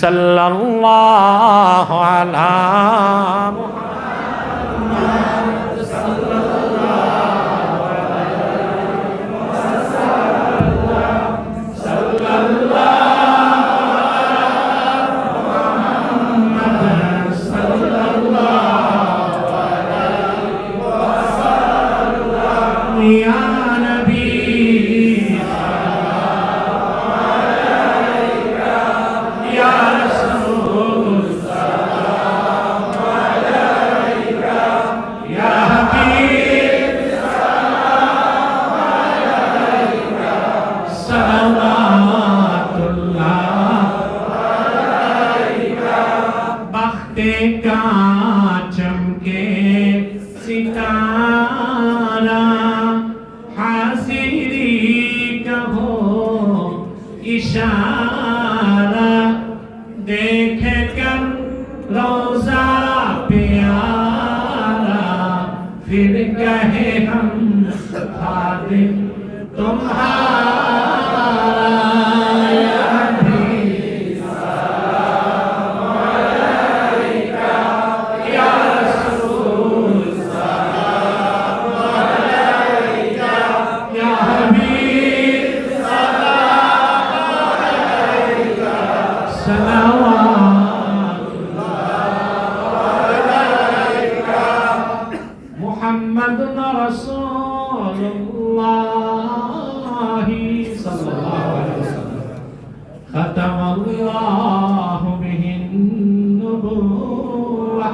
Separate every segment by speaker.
Speaker 1: সাল্লাল্লাহু আলা Yeah. وحكم الله صلى الله عليه وسلم. ختم الله به النبوة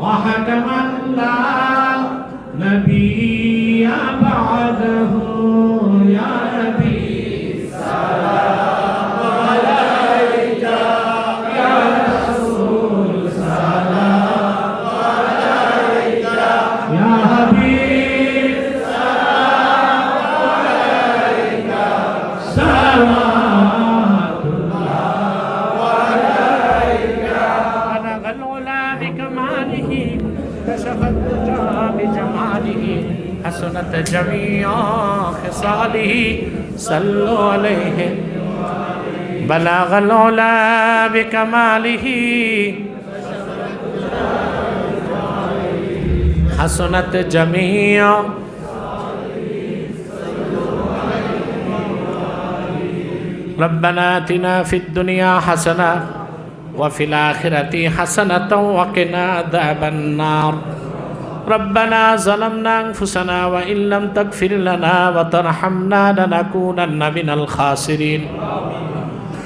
Speaker 1: وحكم نبي بعده. حسنت جميع خصاله صلوا عليه. بلغ العلا بكماله. حسنت جميع. ربنا آتنا في الدنيا حسنة وفي الآخرة حسنة وقنا عذاب النار. ربنا ظلمنا انفسنا وان لم تغفر لنا وترحمنا لنكونن من الخاسرين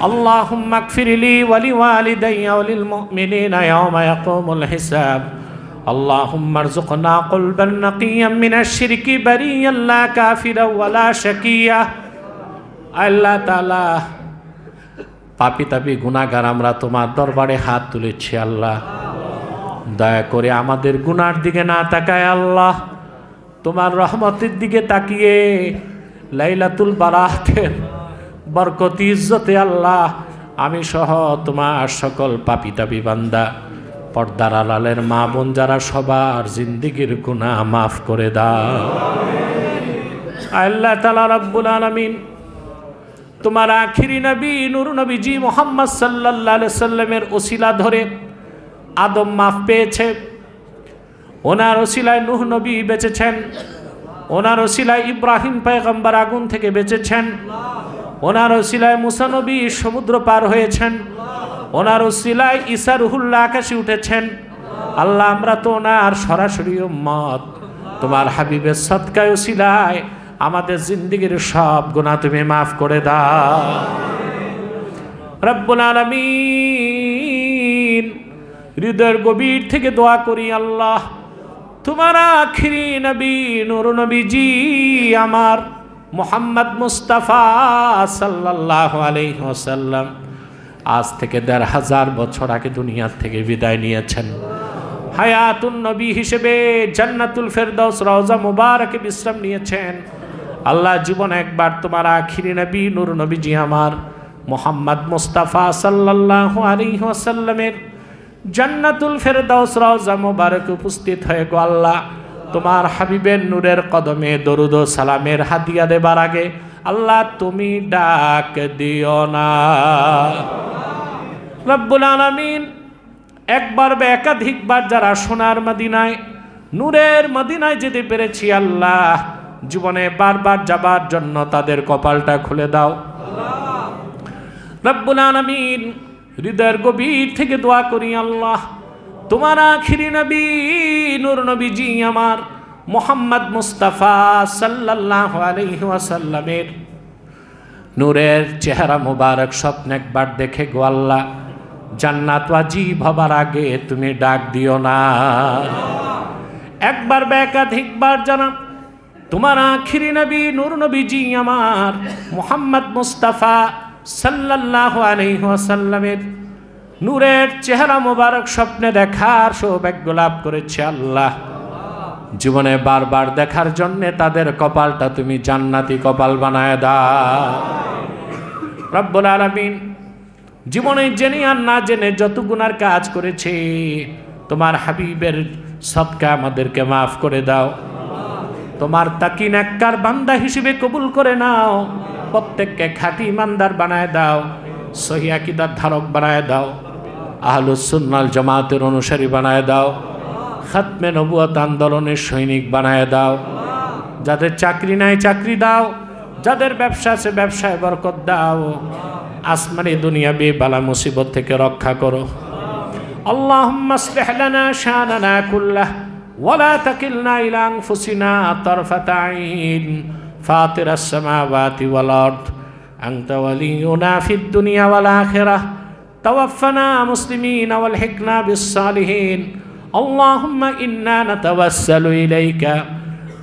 Speaker 1: اللهم اغفر لي ولوالدي وللمؤمنين يوم يقوم الحساب اللهم ارزقنا قلبا نقيا من الشرك بريا لا كافرا ولا شقيا আল্লাহ তালা পাপি তাপি গুণাগার আমরা তোমার দরবারে হাত তুলেছি আল্লাহ দয়া করে আমাদের গুনার দিকে না তাকায় আল্লাহ। তোমার রহমতের দিকে তাকিয়ে লাইলাতুল বারাতের বরকতি ইজ্জতে আল্লাহ, আমি সহ তোমার সকল পাপি তাপি বান্দা, পর্দার আলালের মা বোন যারা সবার জিন্দিগির গুণা মাফ করে দাও। আল্লাহ তালা তোমার আখিরি নবী, নুর নবীজি মোহাম্মদ সাল্লাহ সাল্লামের ওসিলা ধরে আদম মাফ পেয়েছে। ওনার ওসিলায় নুহ নবী বেঁচেছেন। ওনার ওসিলায় ইব্রাহিম পয়গম্বর আগুন থেকে বেঁচেছেন। ওনার ওসিলায় মুসানবী সমুদ্র পার হয়েছেন। ওনার ওসিলায় ঈসা রুহুল্লাহ আকাশে উঠেছেন। আল্লাহ, আমরা তো ওনার সরাসরি মত তোমার হাবিবের সৎকায় ওসিলায় আমাদের জিন্দিগির সব গুণা তুমি মাফ করে দাও। রব্বুল আলামিন। হৃদয়ের গভীর থেকে দোয়া করি আল্লাহ, তোমার আখিরি নবী, নুর নবীজি আমার মোহাম্মদ মুস্তাফা সাল্লাহ আলাইসাল্লাম আজ থেকে দেড় হাজার বছর আগে দুনিয়ার থেকে বিদায় নিয়েছেন। হায়াতুন নবী হিসেবে জান্নাতুল ফেরদৌস রওজা মুবারকে বিশ্রাম নিয়েছেন। আল্লাহ জীবন একবার তোমার আখিরি নবী, নূর নবীজি আমার মোহাম্মদ মুস্তাফা সাল্লাহ আলিহাসাল্লামের জান্নাতুল ফেরদাউস রওজা মুবারক উপস্থিত হয়ে গো আল্লাহ। তোমার হাবিবের নূরের কদমে দরুদ সালামের হাদিয়া দেবার আগে আল্লাহ তুমি ডাক দিও না। রব্বুল আলামিন একবার বা একাধিকবার যারা সোনার মদিনায়, নূরের মদিনায় যেতে পেরেছি আল্লাহ, জীবনে বারবার যাবার জন্য তাদের কপালটা খুলে দাও। রব্বুল আলামিন হৃদয়ের গভীর থেকে দোয়া করি আল্লাহ। তোমার আখিরি নবী, নূর নবীজি আমার, মোহাম্মদ মুস্তাফা সাল্লাল্লাহ আলাইহি ওয়াসাল্লামের। নূরের চেহারা মুবারক স্বপ্ন একবার দেখে গো আল্লাহ, জান্নাত ওয়াজিব হবার আগে তুমি ডাক দিও না। একবার বা একাধিকবার জানা তোমার আখিরি নবী, নূর নবীজি আমার, মোহাম্মদ মুস্তাফা সাল্লাল্লাহ আলাইহি ওয়াসাল্লামের নূরের চেহারা মোবারক স্বপ্নে দেখার সৌভাগ্য লাভ করেছে আল্লাহ। জীবনে বারবার দেখার জন্যে তাদের কপালটা তুমি জান্নাতি কপাল বানায় দাও। রব্বুল আলামিন জীবনে জেনে আর না জেনে যত গুনার কাজ করেছে, তোমার হাবিবের সৎকা আমাদেরকে মাফ করে দাও। তোমার তাকিন এককার বান্দা হিসেবে কবুল করে নাও। প্রত্যেককে খাঁটি ইমানদার বানায় দাও সহিদার ধারক বানায় দাও আহলুসুন্নাল জামাতের অনুসারী বানায় দাও, খাতমে নবুয়াত আন্দোলনের সৈনিক বানায় দাও। যাদের চাকরি নাই চাকরি দাও, যাদের ব্যবসা আছে ব্যবসায় বরকত দাও। আসমানি দুনিয়া বে বালা মুসিবত থেকে রক্ষা করো। আল্লাহ ওয়ালা তাকিলনা ইলাং ফুসিনা তরফাতাইন। فاطر السماوات والأرض. أنت ولينا في الدنيا والآخرة. توفنا مسلمين والحقنا بالصالحين. اللهم إنا نتوسل إليك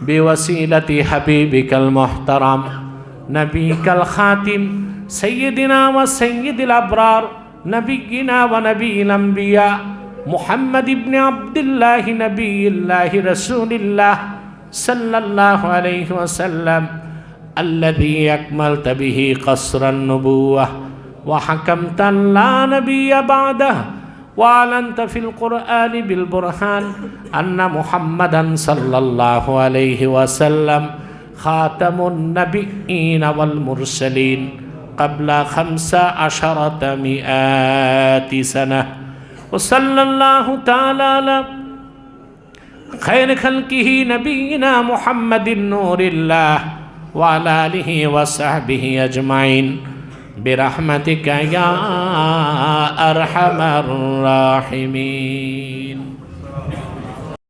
Speaker 1: بوسيلة حبيبك المحترم نبيك الخاتم سيدنا وسيد الأبرار نبينا ونبي الأنبياء محمد بن عبد الله نبي الله رسول الله. صلى الله عليه وسلم الذي أكملت به قصر النبوة وحكمت أن لا نبي بعده وأعلنت في القرآن بالبرهان أن محمدا صلى الله عليه وسلم خاتم النبيين والمرسلين قبل خمس عشرة مئات سنة وصلى الله تعالى على خير خلقه نبينا محمد نور الله وعلى آله وصحبه أجمعين. برحمتك يا أرحم الراحمين.